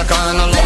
I kinda alarm.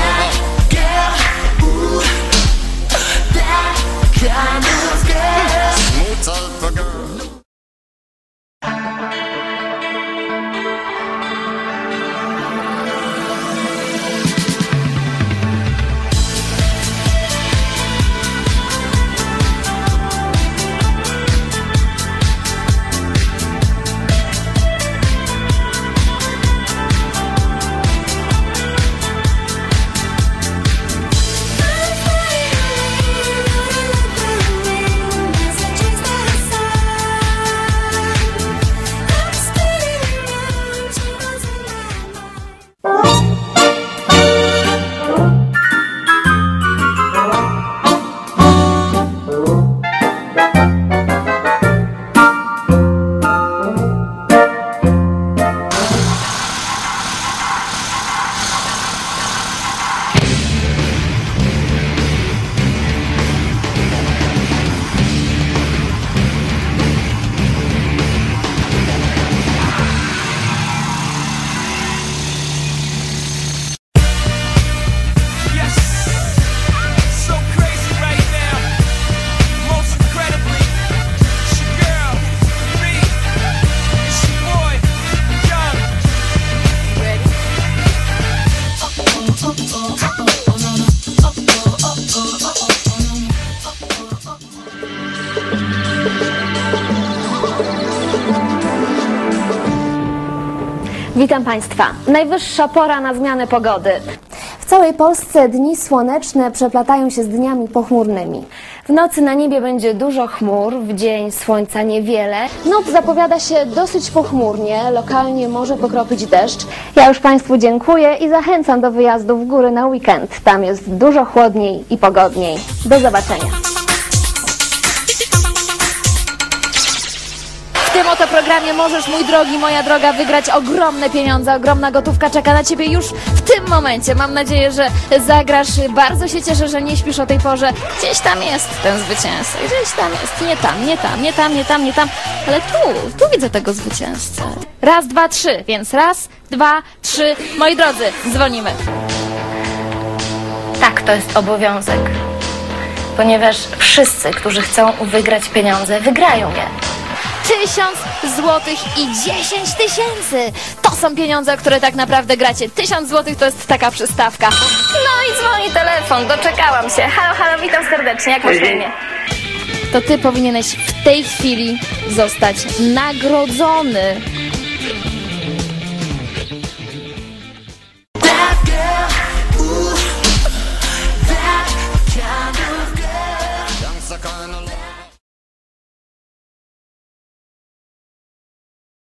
Witam Państwa. Najwyższa pora na zmianę pogody. W całej Polsce dni słoneczne przeplatają się z dniami pochmurnymi. W nocy na niebie będzie dużo chmur, w dzień słońca niewiele. Noc zapowiada się dosyć pochmurnie, lokalnie może pokropić deszcz. Ja już Państwu dziękuję i zachęcam do wyjazdu w góry na weekend. Tam jest dużo chłodniej i pogodniej. Do zobaczenia. Programie możesz, mój drogi, moja droga, wygrać ogromne pieniądze. Ogromna gotówka czeka na ciebie już w tym momencie. Mam nadzieję, że zagrasz. Bardzo się cieszę, że nie śpisz o tej porze. Gdzieś tam jest ten zwycięzca. Gdzieś tam jest. Nie tam, nie tam, nie tam, nie tam, nie tam. Ale tu, tu widzę tego zwycięzcę. Raz, dwa, trzy. Więc raz, dwa, trzy. Moi drodzy, dzwonimy. Tak, to jest obowiązek. Ponieważ wszyscy, którzy chcą wygrać pieniądze, wygrają je. Tysiąc złotych i dziesięć tysięcy. To są pieniądze, które tak naprawdę gracie. Tysiąc złotych to jest taka przystawka. No i dzwoni telefon, doczekałam się. Halo, halo, witam serdecznie, jak masz imię? to ty powinieneś w tej chwili zostać nagrodzony